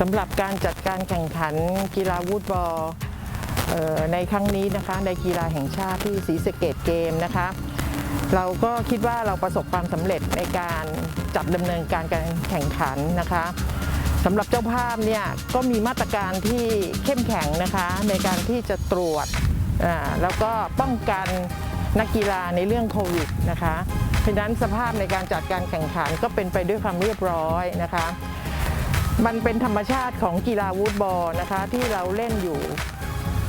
สำหรับการจัดการแข่งขันกีฬาวูดบอลในครั้งนี้นะคะในกีฬาแห่งชาติที่ศรีสะเกดเกมนะคะ เราก็คิดว่าเราประสบความสำเร็จในการจัดดำเนินการการแข่งขันนะคะสำหรับเจ้าภาพเนี่ยก็มีมาตรการที่เข้มแข็งนะคะในการที่จะตรวจแล้วก็ป้องกันนักกีฬาในเรื่องโควิดนะคะเพราะนั้นสภาพในการจัดการแข่งขันก็เป็นไปด้วยความเรียบร้อยนะคะ มันเป็นธรรมชาติของกีฬาวูดบอลนะคะ ที่เราเล่นอยู่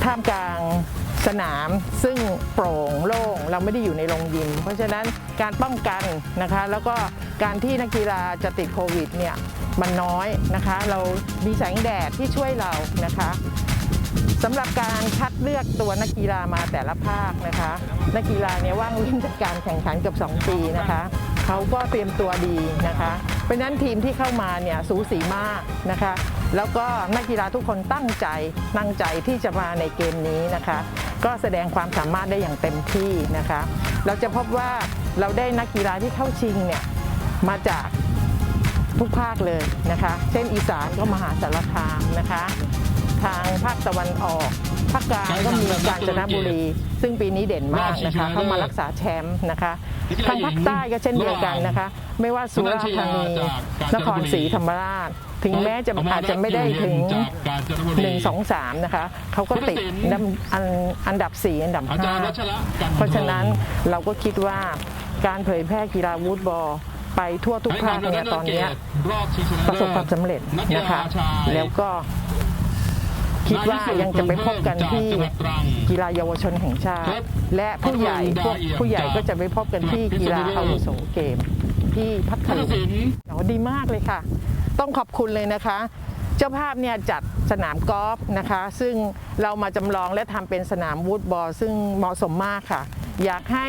ท่ามกลางสนามซึ่งโปร่งโล่งเราไม่ได้อยู่ในโรงยิม เพราะฉะนั้นการป้องกันนะคะ แล้วก็การที่นักกีฬาจะติดโควิดเนี่ยมันน้อยนะคะ เรามีแสงแดดที่ช่วยเรานะคะสำหรับการคัดเลือกตัวนักกีฬามาแต่ละภาคนะคะ นักกีฬาเนี่ยว่างเว้นจากการแข่งขันเกับ 2 ปีนะคะ เขาก็เตรียมตัวดีนะคะ เพราะฉะนั้นทีมที่เข้ามาเนี่ยสูสีมากนะคะ แล้วก็นักกีฬาทุกคนตั้งใจตั้งใจที่จะมาในเกมนี้นะคะ ก็แสดงความสามารถได้อย่างเต็มที่นะคะ เราจะพบว่าเราได้นักกีฬาที่เข้าชิงเนี่ยมาจากทุกภาคเลยนะคะ เช่นอีสานก็มหาสารคามนะคะ ทางภาคตะวันออกภาคกลางก็มีกาญจนบุรี ซึ่งปีนี้เด่นมากนะคะเข้ามารักษาแชมป์นะคะทางภาคใต้ก็เช่นเดียวกันนะคะ ไม่ว่าสุราษฎร์ธานีนครศรีธรรมราช ถึงแม้จะอาจจะไม่ได้ถึง 1 2 3 นะคะเขาก็ติดอันดับอันอันดับ4อันดับอาจารย์วัชระกัน5เพราะฉะนั้นเราก็คิดว่าการเผยแพร่กีฬาวูดบอลไปทั่วทุกภาคเนี่ยตอนเนี้ยรอบชิงชนะประสบความสำเร็จนักกีนะคะฬาชายแล้วก็ คิดว่ายังจะไปพบกันที่กีฬาเยาวชนแห่งชาติ และผู้ใหญ่พวกผู้ใหญ่ก็จะไปพบกันที่กีฬาอาวุโสเกม ที่พัทลุงดีมากเลยค่ะ ต้องขอบคุณเลยนะคะ เจ้าภาพเนี่ยจัดสนามกอล์ฟนะคะ ซึ่งเรามาจำลองและทำเป็นสนามวูดบอลซึ่งเหมาะสมมากค่ะ อยากให้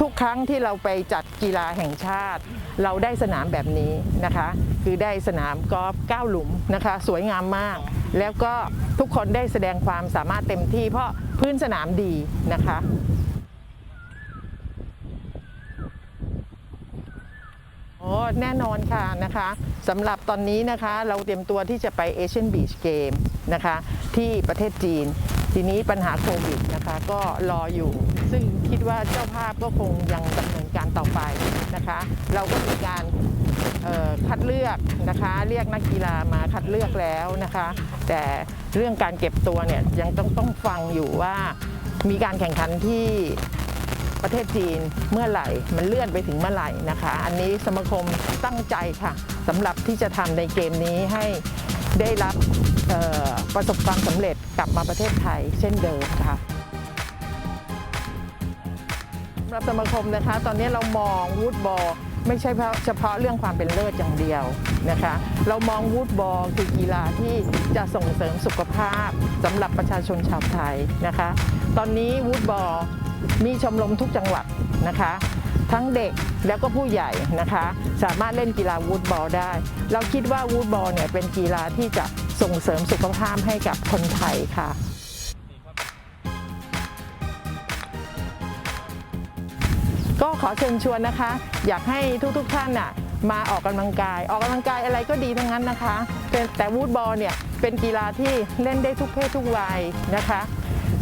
ทุกๆ ครั้งที่เราไปจัดกีฬาแห่งชาติ เราได้สนามแบบนี้นะคะ คือได้สนามกอล์ฟ9หลุมนะคะ สวยงามมาก แล้วก็ทุกคนได้แสดงความสามารถเต็มที่เพราะพื้นสนามดีนะคะโอ้แน่นอนค่ะนะคะสำหรับตอนนี้นะคะเราเตรียมตัวที่จะไปเอเชียนบีชเกมนะคะที่ประเทศจีน ทีนี้ปัญหาโควิดนะคะก็รออยู่ ซึ่งคิดว่าเจ้าภาพก็คงยังดำเนินการต่อไปนะคะ เราก็มีการคัดเลือกนะคะเรียกนักกีฬามาคัดเลือกแล้วนะคะ แต่เรื่องการเก็บตัวเนี่ยยังต้องต้องฟังอยู่ว่ามีการแข่งขันที่ประเทศจีนเมื่อไหร่มันเลื่อนไปถึงเมื่อไหร่นะคะ อันนี้สมาคมตั้งใจค่ะสำหรับที่จะทำในเกมนี้ให้ได้รับ ประสบความสำเร็จกลับมาประเทศไทยเช่นเดิมค่ะสำหรับสมาคมนะคะ ตอนนี้เรามองวูดบอลไม่ใช่เฉพาะเรื่องความเป็นเลิศอย่างเดียวนะคะ เรามองวูดบอลคือกีฬาที่จะส่งเสริมสุขภาพสำหรับประชาชนชาวไทยนะคะ ตอนนี้วูดบอลมีชมรมทุกจังหวัดนะคะ ทั้งเด็กแล้วก็ผู้ใหญ่นะคะ สามารถเล่นกีฬาวูดบอลได้ เราคิดว่าวูดบอลเนี่ยเป็นกีฬาที่จะส่งเสริมสุขภาพให้กับคนไทยค่ะก็ขอเชิญชวนนะคะ อยากให้ทุกๆท่านน่ะมาออกกำลังกาย ออกกำลังกายอะไรก็ดีทั้งนั้นนะคะ แต่วูดบอลเนี่ยเป็นกีฬาที่เล่นได้ทุกเพศทุกวัยนะคะ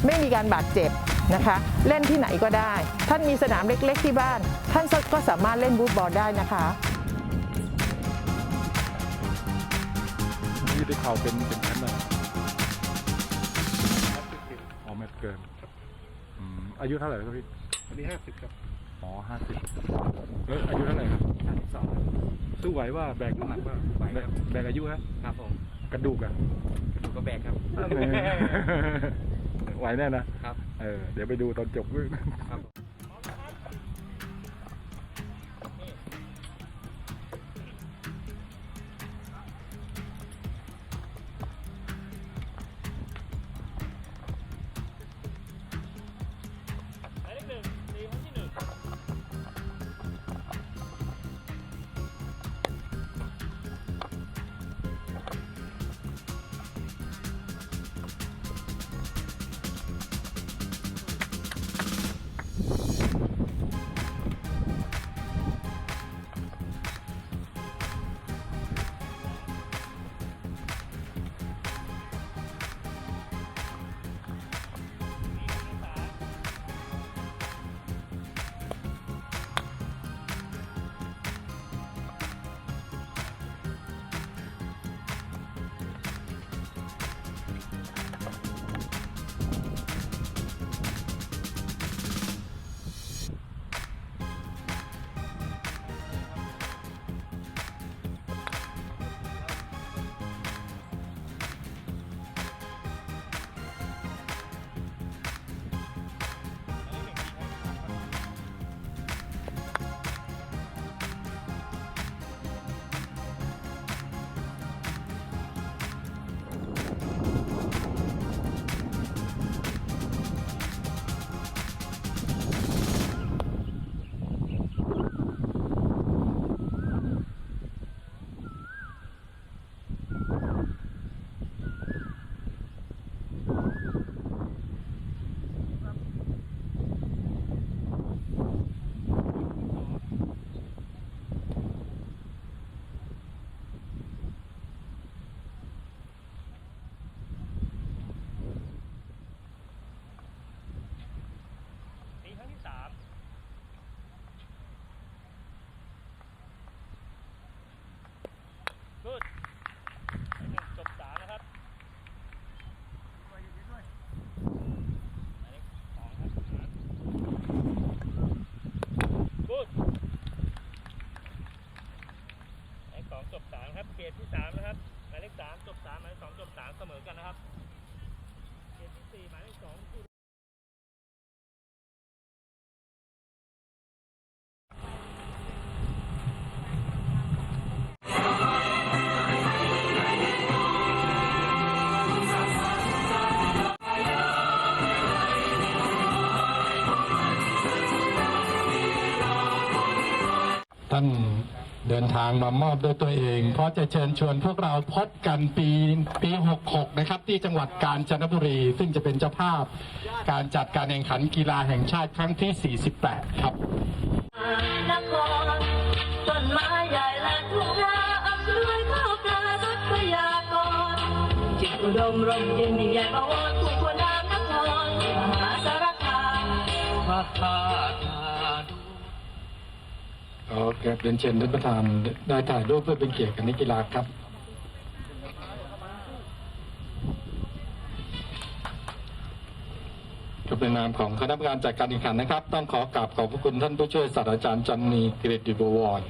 ไม่มีการบาดเจ็บ นะคะ เล่นที่ไหนก็ได้ ท่านมีสนามเล็กๆที่บ้าน ท่านก็สามารถเล่นวูดบอลได้นะคะที่ได้ข่าวเป็นเป็นแชมป์เลยอ๋อแมตช์เกินอืมอายุเท่าไหร่ครับพี่วันนี้ห้าสิบครับอ๋อห้าสิบแล้วอายุเท่าไหร่ครับห้าสิบสองสู้ไหวว่าแบกน้ำหนักว่าไหวแบคกรับแบกอายุฮะครับผมกระดูกอะดูก็แบกครับ ไหวแน่นะครับ เออเดี๋ยวไปดูตอนจบครับ จบสามครับเขตที่สามนะครับหมายเลขสามจบสามหมายเลขสองจบสามเสมอกันนะครับเขตที่สี่หมายเลขสองคือท่าน เดินทางมามอบด้วยตัวเอง เพราะจะเชิญชวนพวกเราพบกันปีปี 66 นะครับ ที่จังหวัดกาญจนบุรี ซึ่งจะเป็นเจ้าภาพ การจัดการแข่งขันกีฬาแห่งชาติครั้งที่ 48 ครับนครต้นไม้ใหญ่และทุ่งนาอำนวยข้าวปลาทรัพยากรจิตอุดมร่มเย็นมีใหญ่ประวรผู้คนนามนครมหาสารคาม ขอเกิดเรียนเชิญท่านประธานได้ถ่ายรูปเพื่อเป็นเกียรติกับนักกีฬาครับ กับในนามของคณะกรรมการจัดการแข่งขันนะครับ ต้องขอกราบขอบพระคุณท่านผู้ช่วยศาสตราจารย์จันนีกิรติบวร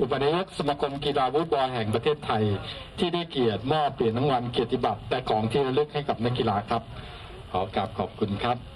อุปนายกสมาคมกีฬาวูดบอลแห่งประเทศไทย ที่ได้เกียรติมอบเปลี่ยนรางวัลเกียรติบัตรและของที่ระลึกให้กับนักกีฬาครับ ขอกราบขอบคุณครับ